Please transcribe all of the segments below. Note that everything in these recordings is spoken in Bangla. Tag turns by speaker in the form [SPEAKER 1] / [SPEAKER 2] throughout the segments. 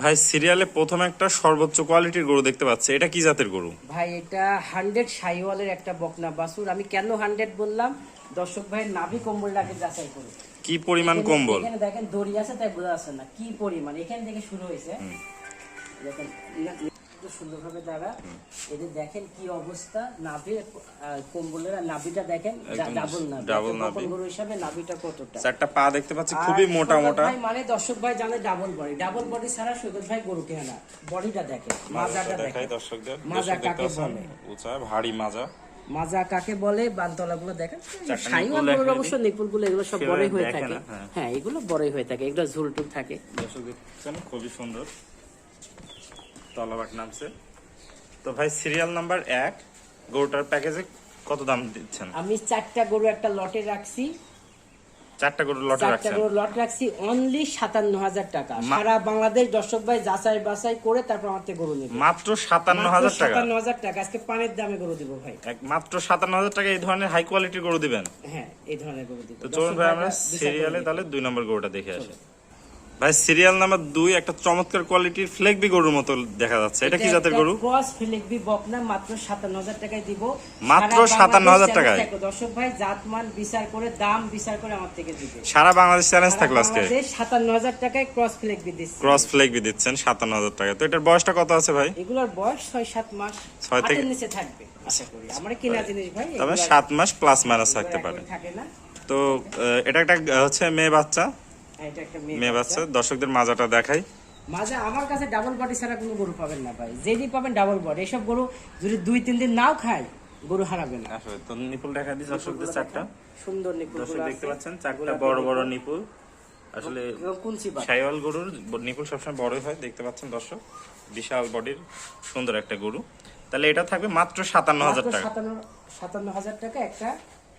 [SPEAKER 1] ভাই সিরিয়ালে প্রথম একটা সর্বোচ্চ কোয়ালিটির গরু দেখতে পাচ্ছি। এটা কি জাতের গরু?
[SPEAKER 2] ভাই এটা হান্ড্রেড সাইওয়ালের একটা বকনা বাসুর আমি কেন হান্ড্রেড বললাম? দর্শক ভাই নাভি কম্বলটাকে যাচাই করুন।
[SPEAKER 1] কি পরিমাণ কম্বল?
[SPEAKER 2] এখানে দেখেন দড়ি আছে তাই বোঝা যাচ্ছে না। কি পরিমাণ? এখান থেকে শুরু হয়েছে। দেখেন একটু সুন্দরভাবে দাঁড়া। এদের দেখেন কি অবস্থা। আহ, কম্বলের নাভিটা দেখেন ডাবল নাভি। একটা
[SPEAKER 1] নাভি।
[SPEAKER 2] গরু হিসাবে নাভিটা কতটা?
[SPEAKER 1] চারটা পা দেখতে পাচ্ছি খুবই মোটা মোটা।
[SPEAKER 2] ভাই মানে দর্শক ভাই জানে ডাবল বডি ডাবল বডি ছাড়া সৈকত ভাই গরু কেনে না। বডিটা দেখে মাজাটা
[SPEAKER 1] দেখাই দর্শকদের।
[SPEAKER 2] মাজা কাকে বলে?
[SPEAKER 1] উঁচা ভারী মাজা
[SPEAKER 2] মাজা কাকে বলে? বানতলা গুলো দেখেন
[SPEAKER 1] নিপুল
[SPEAKER 2] অবশ্য নিপুলগুলো এগুলো সব বড়ই হয়ে থাকে।
[SPEAKER 1] হ্যাঁ।
[SPEAKER 2] হ্যাঁ এগুলো বড়ই হয়ে থাকে। এগুলো ঝুলটুল থাকে।
[SPEAKER 1] খুবই সুন্দর। তলাবাট নামছে। তো ভাই সিরিয়াল নাম্বার এক গরুটার প্যাকেজে কত দাম দিচ্ছেন?
[SPEAKER 2] আমি চারটা গরু একটা লটে রাখছি।
[SPEAKER 1] চারটা গরু লটে
[SPEAKER 2] চারটা গরু লট রাখছি অনলি সাতান্ন হাজার টাকা সারা বাংলাদেশ দর্শক ভাই যাচাই বাছাই করে তারপর আমার থেকে গরু নেবে।
[SPEAKER 1] মাত্র সাতান্ন হাজার টাকা?
[SPEAKER 2] সাতান্ন হাজার টাকা। আজকে পানের দামে গরু দিব ভাই।
[SPEAKER 1] মাত্র সাতান্ন হাজার টাকা এই ধরনের হাই কোয়ালিটির গরু দিবেন?
[SPEAKER 2] হ্যাঁ এই ধরনের গরু দিব।
[SPEAKER 1] তো চলুন ভাই আমরা সিরিয়ালে তাহলে দুই নম্বর গরুটা দেখে আসি। ভাই সিরিয়াল নাম্বার দুই একটা চমৎকার কোয়ালিটির ফ্লেগবি গরুর মতো দেখা যাচ্ছে। এটা কি জাতের গরু?
[SPEAKER 2] ক্রস ফিলিপি বকনা মাত্র সাতান্ন হাজার টাকায় দিব।
[SPEAKER 1] মাত্র
[SPEAKER 2] সারা
[SPEAKER 1] 57,000 টাকায়?
[SPEAKER 2] দর্শক ভাই জাতমান বিচার করে দাম বিচার করে আমার থেকে দিবে।
[SPEAKER 1] সারা বাংলাদেশ চ্যালেঞ্জ থাকল আজকে?
[SPEAKER 2] সাতান্ন হাজার টাকায় ক্রস ফিলিপি দিচ্ছে।
[SPEAKER 1] ক্রস ফ্লেগবি দিচ্ছেন সাতান্ন হাজার টাকা তো এটার বয়সটা কত আছে ভাই?
[SPEAKER 2] এগুলোর বয়স ছয় সাত মাস।
[SPEAKER 1] ছয় থেকে-
[SPEAKER 2] নিচে থাকবে আশা করি। আমার কেনা জিনিস ভাই
[SPEAKER 1] তবে
[SPEAKER 2] এগুলো-
[SPEAKER 1] সাত মাস প্লাস মাইনাস থাকতে পারে।
[SPEAKER 2] থাকে না।
[SPEAKER 1] তো এটা একটা হচ্ছে মেয়ে বাচ্চা।
[SPEAKER 2] এটা একটা
[SPEAKER 1] মেয়ে বাচ্চা। দর্শকদের মাজাটা দেখাই।
[SPEAKER 2] মাঝে আমার কাছে ডাবল বডি ছাড়া কোনো গরু পাবেন না ভাই। যেদিন পাবেন ডাবল বডি এসব গরু যদি দুই তিন দিন নাও খায় গরু হারাবে না।
[SPEAKER 1] আসলে তো নিপুল দেখা দর্শকদের চারটা।
[SPEAKER 2] সুন্দর নিপুল
[SPEAKER 1] দর্শক দেখতে পাচ্ছেন চারটা বড় বড় নিপুল। আসলে
[SPEAKER 2] কুঞ্চি
[SPEAKER 1] গরুর নিপুল সবসময় বড়ই হয় দেখতে পাচ্ছেন দর্শক। বিশাল বডির সুন্দর একটা গরু। তাহলে এটা থাকবে মাত্র সাতান্ন হাজার টাকা।
[SPEAKER 2] সাতান্ন হাজার টাকা একটা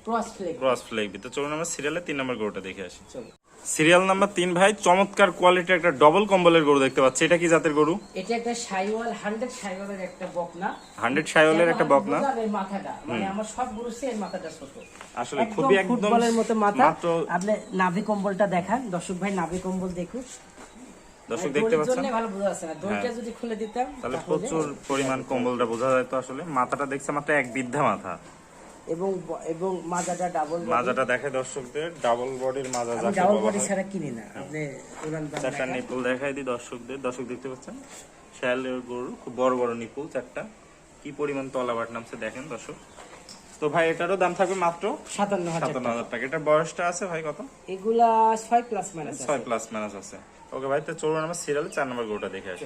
[SPEAKER 2] ক্রস ফ্লেক
[SPEAKER 1] ক্রস ফ্লেগ তো চলুন আমরা সিরিয়ালে তিন নম্বর গরুটা দেখে আসি।
[SPEAKER 2] চলো
[SPEAKER 1] সিরিয়াল নাম্বার তিন ভাই চমৎকার কোয়ালিটির একটা ডবল কম্বলের গরু দেখতে পাচ্ছি। এটা কি জাতের গরু?
[SPEAKER 2] এটা একটা সাইওয়াল হান্ড্রেড সাইওয়ালের একটা বকনা।
[SPEAKER 1] হান্ড্রেড সাইওয়ালের একটা বকনা?
[SPEAKER 2] মাথাটা। মানে আমার সব গরু এর মাথাটা ছোট।
[SPEAKER 1] আসলে খুবই একদম
[SPEAKER 2] ফুটবলের মতো মাথা। আপনি নাভি কম্বলটা দেখান। দর্শক ভাই নাভি কম্বল দেখুন।
[SPEAKER 1] দর্শক
[SPEAKER 2] মানে
[SPEAKER 1] দেখতে পাচ্ছেন?
[SPEAKER 2] ভালো বোঝা যাচ্ছে না। দড়িটা
[SPEAKER 1] হ্যাঁ।
[SPEAKER 2] যদি খুলে দিতাম
[SPEAKER 1] তাহলে
[SPEAKER 2] তাহলে-
[SPEAKER 1] প্রচুর পরিমাণ কম্বলটা বোঝা যায়। তো আসলে মাথাটা দেখছে মাত্র এক বৃদ্ধা মাথা।
[SPEAKER 2] এবং এবং মাজাটা ডাবল
[SPEAKER 1] মাজাটা দেখে দর্শকদের ডাবল বডির মাজা যাকে
[SPEAKER 2] ডাবল বডি ছাড়া কিনি না। আপনি উড়ান
[SPEAKER 1] চারটা। নিপুল দেখাই দিই দর্শকদের। দর্শক দেখতে পাচ্ছেন? শ্যালের গরু খুব বড় বড় নিপুল চারটা। কি পরিমাণ তলাবাট নামছে দেখেন দর্শক। তো ভাই এটারও দাম থাকবে মাত্র
[SPEAKER 2] সাতান্ন
[SPEAKER 1] সাতান্ন। হাজার টাকা। এটার বয়সটা আছে ভাই কত?
[SPEAKER 2] এগুলা ছয় প্লাস মাইনাস
[SPEAKER 1] ছয় প্লাস মাইনাস আছে। ওকে ভাই তো চলুন আমরা সিরিয়ালে চার নম্বর গরুটা দেখে আসি।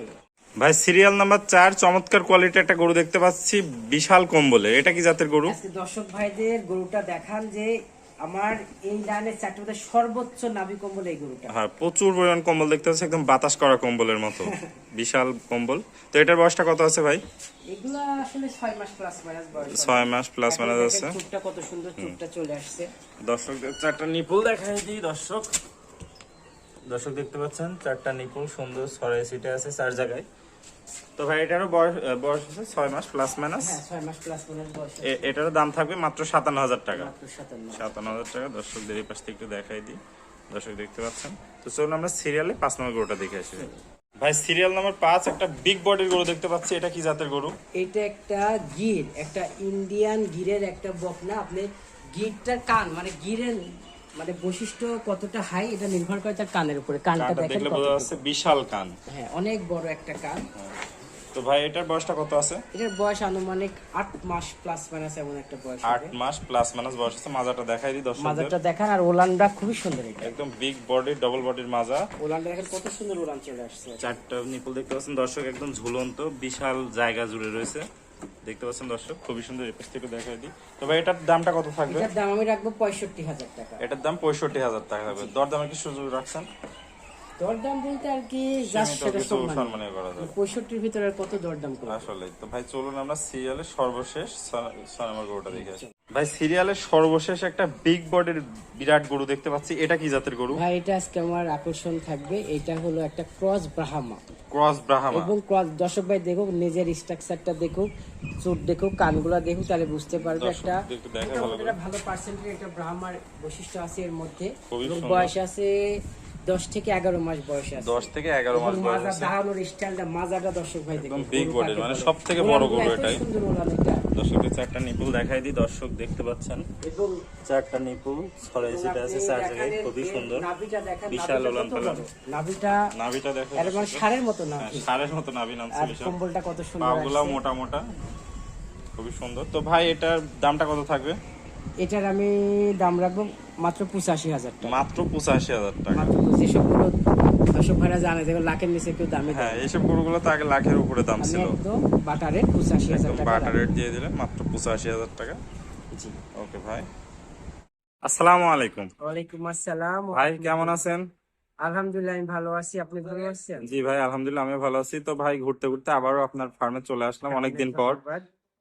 [SPEAKER 1] ভাই সিরিয়াল নাম্বার চার চমৎকার কোয়ালিটির একটা গরু দেখতে পাচ্ছি বিশাল কম্বলে। এটা কি জাতের গরু?
[SPEAKER 2] দর্শক ভাইদের গরুটা দেখান যে আমার এই লাইনের চারটে সর্বোচ্চ নাভি কম্বল এই গরুটা।
[SPEAKER 1] হ্যাঁ প্রচুর পরিমাণ কম্বল দেখতে পাচ্ছি একদম বাতাস করা কম্বলের মতো। বিশাল কম্বল। তো এটার বয়সটা কত আছে ভাই?
[SPEAKER 2] এগুলা আসলে ছয় মাস প্লাস মাইনাস বয়স হবে।
[SPEAKER 1] মাস প্লাস মাইনাস আছে।
[SPEAKER 2] চুপটা কত সুন্দর চুপটা চলে আসছে।
[SPEAKER 1] দর্শকদের চারটা নিপুল দেখাই দিই দর্শক। দর্শক দেখতে পাচ্ছেন চারটা নিপুল সুন্দর সরাই সিটে আছে চার জায়গায়। তো ভাই এটারও বয়স বয়স আছে ছয় মাস প্লাস মাইনাস
[SPEAKER 2] হ্যাঁ মাইনাস।
[SPEAKER 1] এটারও দাম থাকবে মাত্র সাতান্ন হাজার টাকা।
[SPEAKER 2] সাতান্ন
[SPEAKER 1] সাতান্ন হাজার টাকা। দর্শকদের এই পাশ থেকে একটু দেখাই দিই। দর্শক দেখতে পাচ্ছেন। তো চলুন আমরা সিরিয়ালে পাঁচ নম্বর গরুটা দেখে আসি। ভাই সিরিয়াল নাম্বার পাঁচ একটা বিগ বডির গরু দেখতে পাচ্ছি। এটা কি জাতের গরু?
[SPEAKER 2] এটা একটা গির একটা ইন্ডিয়ান গিরের একটা বকনা। আপনি গিরটার কান মানে গিরের মানে বৈশিষ্ট্য কতটা হাই এটা নির্ভর করে তার কানের উপরে। কানটা দেখেন
[SPEAKER 1] বোঝা যাচ্ছে বিশাল কান।
[SPEAKER 2] হ্যাঁ অনেক বড় একটা কান।
[SPEAKER 1] তো ভাই এটার বয়সটা কত আছে?
[SPEAKER 2] এটার বয়স আনুমানিক আট মাস প্লাস মাইনাস এমন একটা বয়স
[SPEAKER 1] আট
[SPEAKER 2] হবে
[SPEAKER 1] মাস প্লাস মাইনাস বয়স আছে। মাজাটা দেখাই দিই
[SPEAKER 2] মাজারটা দেখান আর ওলানটা খুবই সুন্দর এটা।
[SPEAKER 1] একদম বিগ বডির ডবল বডির মাজা।
[SPEAKER 2] ওলানটা দেখেন কত সুন্দর ওলান চলে আসছে।
[SPEAKER 1] চারটা নিপুল দেখতে পাচ্ছেন। দর্শক একদম ঝুলন্ত বিশাল জায়গা জুড়ে রয়েছে। দেখতে পাচ্ছেন দর্শক খুবই সুন্দর এপাশ থেকে দেখা দিই তো ভাই এটার দামটা কত থাকবে?
[SPEAKER 2] এটার দাম আমি রাখব পঁয়ষট্টি হাজার টাকা।
[SPEAKER 1] এটার দাম পঁয়ষট্টি হাজার টাকা থাকবে। দর দামে কি সুযোগ রাখছেন?
[SPEAKER 2] দরদাম বলতে আর কি সম্মান
[SPEAKER 1] করা যাবে।
[SPEAKER 2] পঁয়ষট্টির ভিতরে আর কত দরদাম
[SPEAKER 1] আসলে তো ভাই চলুন আমরা সিরিয়ালের সর্বশেষ ছয় গোটা গরুটা দেখে আসি। ভাই সিরিয়ালের সর্বশেষ একটা বিগ বডির বিরাট গরু দেখতে পাচ্ছি। এটা কি জাতের গরু?
[SPEAKER 2] ভাই এটা আজকে আমার আকর্ষণ থাকবে। এটা হলো একটা ক্রস ব্রাহ্মা।
[SPEAKER 1] ক্রস ব্রাহ্মা।
[SPEAKER 2] এবং ক্রস দর্শক ভাই দেখুক নিজের স্ট্রাকচারটা দেখুক চোট দেখুক কানগুলা দেখুক তাহলে বুঝতে পারবে একটা
[SPEAKER 1] দেখে ভালো
[SPEAKER 2] পার্সেন্টের একটা ব্রাহ্মার বৈশিষ্ট্য আছে এর মধ্যে। বয়স আছে দশ থেকে এগারো মাস বয়স আছে।
[SPEAKER 1] দশ থেকে এগারো মাস
[SPEAKER 2] মাজা
[SPEAKER 1] আছে।
[SPEAKER 2] স্টাইলটা মাজাটা দর্শক ভাই দেখুন
[SPEAKER 1] একদম big
[SPEAKER 2] গরু
[SPEAKER 1] মানে
[SPEAKER 2] বলে।
[SPEAKER 1] সবথেকে বড় গরু এটাই।
[SPEAKER 2] সুন্দর ওলান এটা।
[SPEAKER 1] দর্শকদের চারটা নিপুল দেখাই দিই। দর্শক দেখতে পাচ্ছেন চারটা নিপুল ছড়াই যেটা আছে চার জায়গায় খুবই সুন্দর। বিশাল
[SPEAKER 2] ওলাম
[SPEAKER 1] ওলান
[SPEAKER 2] নাবিটা
[SPEAKER 1] পালান।
[SPEAKER 2] নাভিটা
[SPEAKER 1] নাভিটা দেখো
[SPEAKER 2] এর মানে ষাঁড়ের মতো না
[SPEAKER 1] সারের মতো নাভি নামছে
[SPEAKER 2] ছিল
[SPEAKER 1] বিশাল।
[SPEAKER 2] কম্বলটা কত সুন্দর
[SPEAKER 1] পাগুলা মোটা মোটা খুবই সুন্দর। তো ভাই এটার দামটা কত থাকবে?
[SPEAKER 2] এটার আমি দাম রাখব মাত্র পঁচাশি হাজার টাকা।
[SPEAKER 1] মাত্র পঁচাশি হাজার টাকা।
[SPEAKER 2] মাত্র যেসবগুলো দর্শক ভাইরা জানে যেগুলো লাখের নিচে কেউ দামে
[SPEAKER 1] হ্যাঁ এইসব গরুগুলো তো আগে লাখের উপরে দাম
[SPEAKER 2] আমি
[SPEAKER 1] ছিল।
[SPEAKER 2] একদম বাটারে পঁচাশি হাজার টাকা
[SPEAKER 1] বাটার রেট দিয়ে দিলেন মাত্র পঁচাশি হাজার টাকা।
[SPEAKER 2] জি।
[SPEAKER 1] ওকে ভাই। আসসালামু আলাইকুম।
[SPEAKER 2] ওয়ালাইকুম আসসালাম।
[SPEAKER 1] ভাই কেমন আছেন?
[SPEAKER 2] আলহামদুলিল্লাহ আমি ভালো আছি। আপনি ভালো আছেন?
[SPEAKER 1] জি ভাই আলহামদুলিল্লাহ আমিও ভালো আছি। তো ভাই ঘুরতে ঘুরতে আবারও আপনার ফার্মে চলে আসলাম অনেকদিন পর।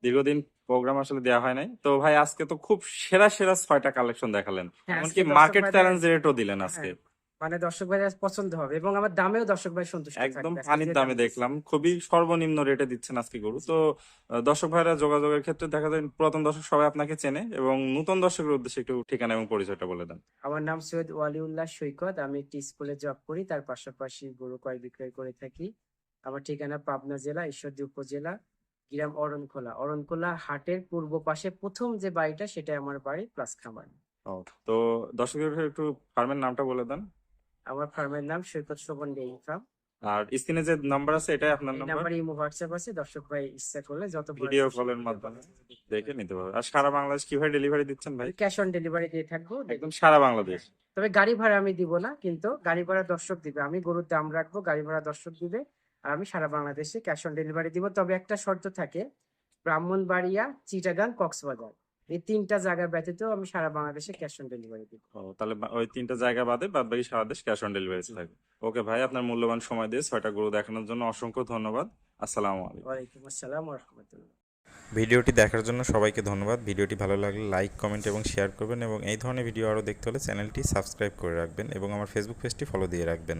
[SPEAKER 1] দীর্ঘদিন প্রোগ্রাম আসলে দেওয়া হয় নাই। তো ভাই আজকে তো খুব সেরা সেরা ছয়টা কালেকশন দেখালেন।
[SPEAKER 2] হ্যাঁ,
[SPEAKER 1] এমনকি মার্কেট চ্যালেঞ্জ রেটও দিলেন আজকে।
[SPEAKER 2] হ্যাঁ, মানে দর্শক ভাইরা পছন্দ হবে এবং আমার দামেও দর্শক ভাই সন্তুষ্ট
[SPEAKER 1] একদম পানির দামে দেখলাম। খুবই সর্বনিম্ন রেটে দিচ্ছেন আজকে গরু। তো দর্শক ভাইরা যোগাযোগের ক্ষেত্রে দেখা যায় পুরাতন দর্শক সবাই আপনাকে চেনে এবং নতুন দর্শকের উদ্দেশ্যে একটু ঠিকানা এবং পরিচয়টা বলে দেন।
[SPEAKER 2] আমার নাম সৈয়দ ওয়ালিউল্লাহ সৈকত। আমি একটি স্কুলে জব করি তার পাশাপাশি গরু ক্রয় বিক্রয় করে থাকি। আমার ঠিকানা পাবনা জেলা ঈশ্বরদী উপজেলা। গ্রাম অরণখোলা। অরণখোলা হাটের পূর্ব পাশে প্রথম যে বাড়িটা সেটা আমার বাড়ি প্লাস খামার।
[SPEAKER 1] তো দর্শকের একটু ফার্মের নামটা বলে দেন।
[SPEAKER 2] আমার ফার্মের নাম সৈকত শোভন ডেইরি ফার্ম
[SPEAKER 1] আর স্ক্রিনে যে নাম্বার আছে এটাই আপনার
[SPEAKER 2] এই
[SPEAKER 1] নাম্বার?
[SPEAKER 2] ইমো হোয়াটসঅ্যাপ আছে দর্শক ভাই ইচ্ছা করলে যত
[SPEAKER 1] ভিডিও কলের মাধ্যমে দেখে নিতে পারবে। আর সারা বাংলাদেশ কীভাবে ডেলিভারি দিচ্ছেন ভাই?
[SPEAKER 2] ক্যাশ অন ডেলিভারি দিয়ে থাকব।
[SPEAKER 1] একদম সারা বাংলাদেশ।
[SPEAKER 2] তবে গাড়ি ভাড়া আমি দিব না কিন্তু গাড়ি ভাড়া দর্শক দিবে। আমি গরুর দাম রাখব গাড়ি ভাড়া দর্শক দিবে। আমি সারা বাংলাদেশে ক্যাশ অন ডেলিভারি দিব। তবে একটা শর্ত থাকে ব্রাহ্মণবাড়িয়া চিটাগাং কক্সবাজার এই তিনটা জায়গা ব্যতীত আমি সারা বাংলাদেশে ক্যাশ অন ডেলিভারি দিব।
[SPEAKER 1] ও তাহলে ওই তিনটা জায়গা বাদে বাদ বাকি সারা দেশ ক্যাশ অন ডেলিভারি থাকবে। ওকে ভাই আপনার মূল্যবান সময় দিয়ে ছয়টা গরু দেখানোর জন্য অসংখ্য ধন্যবাদ। আসসালামু আলাইকুম।
[SPEAKER 2] ওয়ালাইকুম আসসালাম রহমতুল্লাহ
[SPEAKER 3] ভিডিওটি দেখার জন্য সবাইকে ধন্যবাদ। ভিডিওটি ভালো লাগলে লাইক কমেন্ট এবং শেয়ার করবেন এবং এই ধরনের ভিডিও আরও দেখতে হলে চ্যানেলটি সাবস্ক্রাইব করে রাখবেন এবং আমার ফেসবুক পেজটি ফলো দিয়ে রাখবেন।